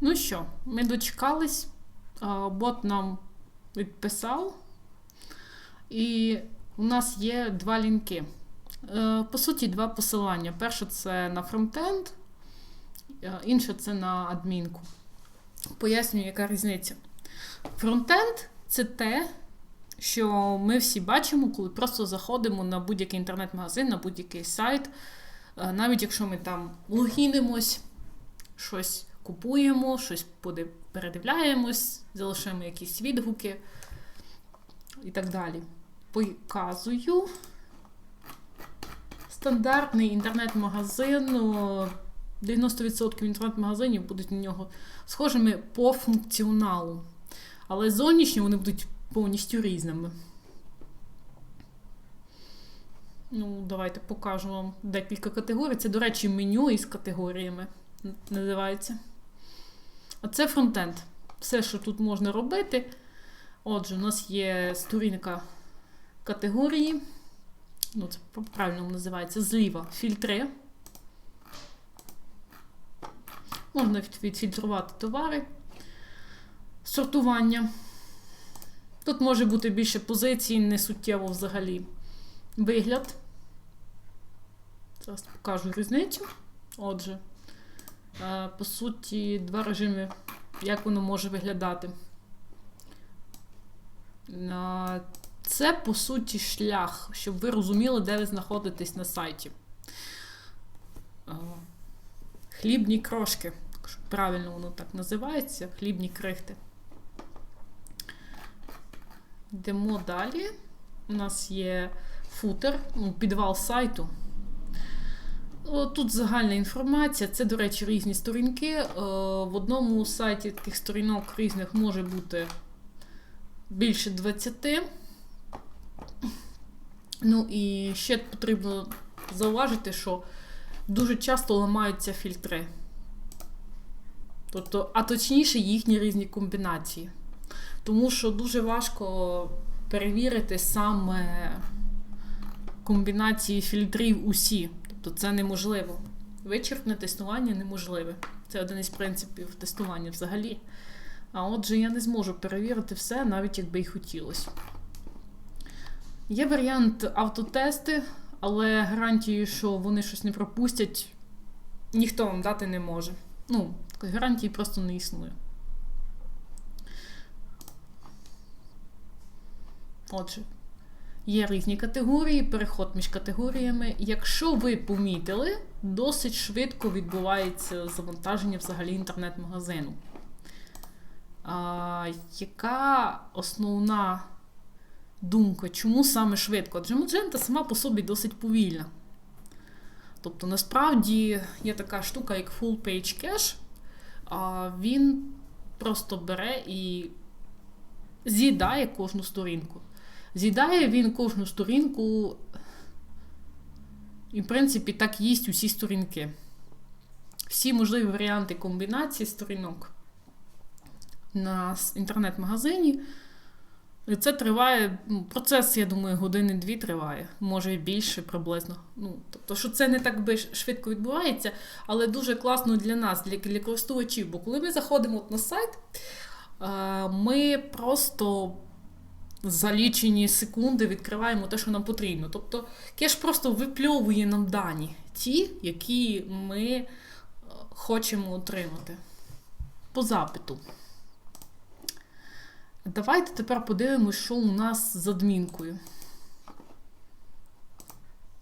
Ну що, ми дочекались, бот нам відписав, і у нас є два лінки. Е, По суті, два посилання. Перше це на фронтенд, е, інше це на адмінку. Пояснюю, яка різниця. Фронтенд це те, що ми всі бачимо, коли просто заходимо на будь-який інтернет-магазин, на будь-який сайт. Е, Навіть якщо ми там логінимось, щось купуємо, щось передивляємось, залишаємо якісь відгуки і так далі. Показую. Стандартний інтернет-магазин. 90% інтернет-магазинів будуть на нього схожими по функціоналу. Але зовнішньо вони будуть повністю різними. Ну, давайте покажу вам декілька категорій. Це, до речі, меню із категоріями називається. А це фронтенд. Все, що тут можна робити. Отже, у нас є сторінка категорії. Ну, це по-правильному називається зліва фільтри. Можна відфільтрувати товари. Сортування. Тут може бути більше позицій, не суттєво взагалі. Вигляд. Зараз покажу різницю. Отже, по суті, два режими, як воно може виглядати. Це, по суті, шлях, щоб ви розуміли, де ви знаходитесь на сайті. Хлібні крошки. Правильно воно так називається. Хлібні крихти. Йдемо далі. У нас є футер, ну, підвал сайту. Тут загальна інформація. Це, до речі, різні сторінки. Е, В одному сайті таких сторінок різних може бути більше 20. Ну і ще потрібно зауважити, що дуже часто ламаються фільтри. Тобто, а точніше, їхні різні комбінації. Тому що дуже важко перевірити саме комбінації фільтрів усі. Тобто це неможливо. Вичерпне тестування неможливе. Це один із принципів тестування взагалі. А отже, я не зможу перевірити все, навіть якби й хотілося. Є варіант автотести, але гарантії, що вони щось не пропустять, ніхто вам дати не може. Ну, гарантії просто не існує. Отже, є різні категорії, переход між категоріями. Якщо ви помітили, досить швидко відбувається завантаження взагалі інтернет-магазину. А, яка основна думка, чому саме швидко? Адже Magenta сама по собі досить повільна. Тобто, насправді є така штука, як Full Page Cache, а він просто бере і з'їдає кожну сторінку. З'їдає він кожну сторінку, і, в принципі, так їсть усі сторінки. Всі можливі варіанти комбінації сторінок на інтернет-магазині. Це триває, ну, процес, я думаю, години-дві триває, може і більше приблизно. Ну, тобто, що це не так би швидко відбувається, але дуже класно для нас, для, для користувачів. Бо коли ми заходимо на сайт, ми просто за лічені секунди відкриваємо те, що нам потрібно. Тобто кеш просто випльовує нам дані, ті, які ми е, хочемо отримати по запиту. Давайте тепер подивимося, що у нас з адмінкою.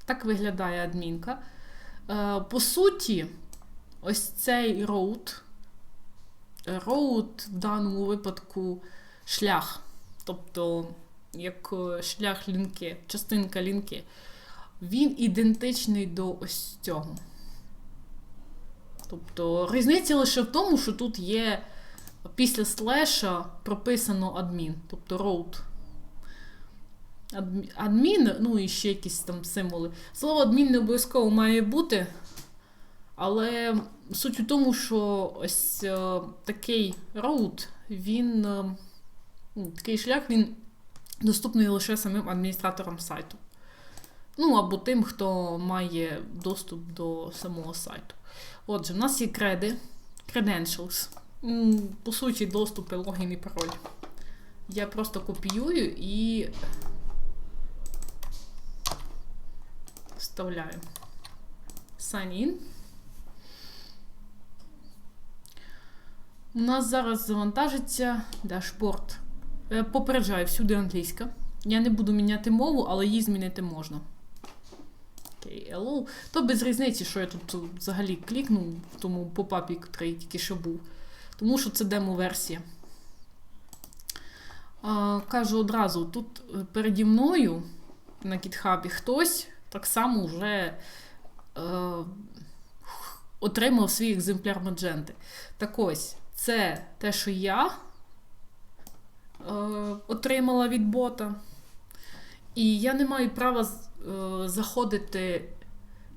Так виглядає адмінка. Е, По суті, ось цей road, road в даному випадку шлях. Тобто, як е, шлях лінки, частинка лінки, він ідентичний до ось цього. Тобто, різниця лише в тому, що тут є після слеша прописано адмін, тобто road. Адмін, ну і ще якісь там символи. Слово адмін не обов'язково має бути, але суть у тому, що ось е, такий road, він, е, такий шлях, він доступний лише самим адміністраторам сайту. Ну, або тим, хто має доступ до самого сайту. Отже, в нас є креди, credentials. по суті, доступи, логін і пароль. Я просто копіюю і вставляю. Sign in. У нас зараз завантажиться дашборд. Е, Попереджаю, всюди англійська. Я не буду міняти мову, але її змінити можна. Окей, hello. То без різниці, що я тут взагалі клікнув в тому попапі, який тільки що був. Тому що це демо-версія. Кажу одразу, тут е, переді мною на GitHub хтось так само вже е, отримав свій екземпляр Мадженти. Так ось, це те, що я отримала від бота. І я не маю права е, заходити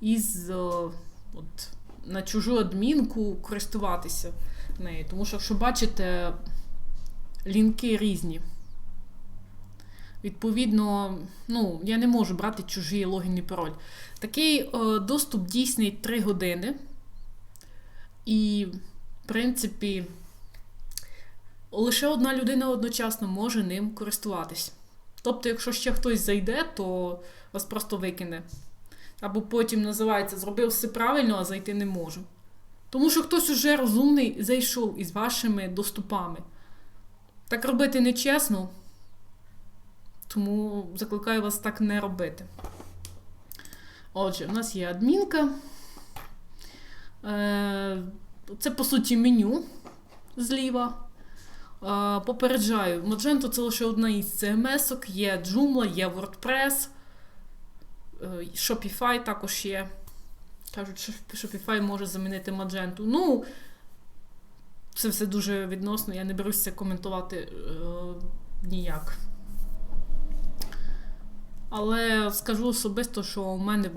із е, от, на чужу адмінку, користуватися нею. Тому що, якщо бачите, лінки різні. Відповідно, ну, я не можу брати чужі логін і пароль. Такий е, доступ дійсний 3 години. І, в принципі, лише одна людина одночасно може ним користуватись. Тобто, якщо ще хтось зайде, то вас просто викине. Або потім називається зробив все правильно, а зайти не можу. Тому що хтось уже розумний зайшов із вашими доступами. Так робити нечесно. Тому закликаю вас так не робити. Отже, у нас є адмінка. Е, Це, по суті, меню зліва. Е, Попереджаю, Magento це лише одна із CMS-ок, є Joomla, є WordPress, е, Shopify також є. Кажуть, що Shopify може замінити Magento. Ну, це все дуже відносно, я не берусь це коментувати е, ніяк. Але скажу особисто, що у мене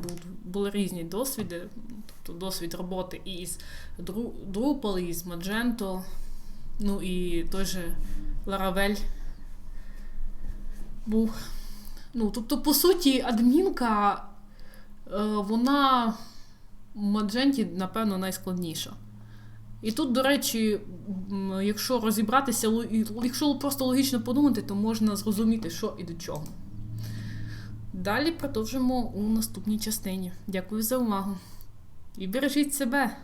були різні досвіди, тобто досвід роботи і з Drupal, Drupal, і Magento, ну і той же Laravel був. Ну, тобто, по суті, адмінка, е, вона в Мадженті, напевно, найскладніша. І тут, до речі, якщо розібратися, якщо просто логічно подумати, то можна зрозуміти, що і до чого. Далі продовжимо у наступній частині. Дякую за увагу. І бережіть себе!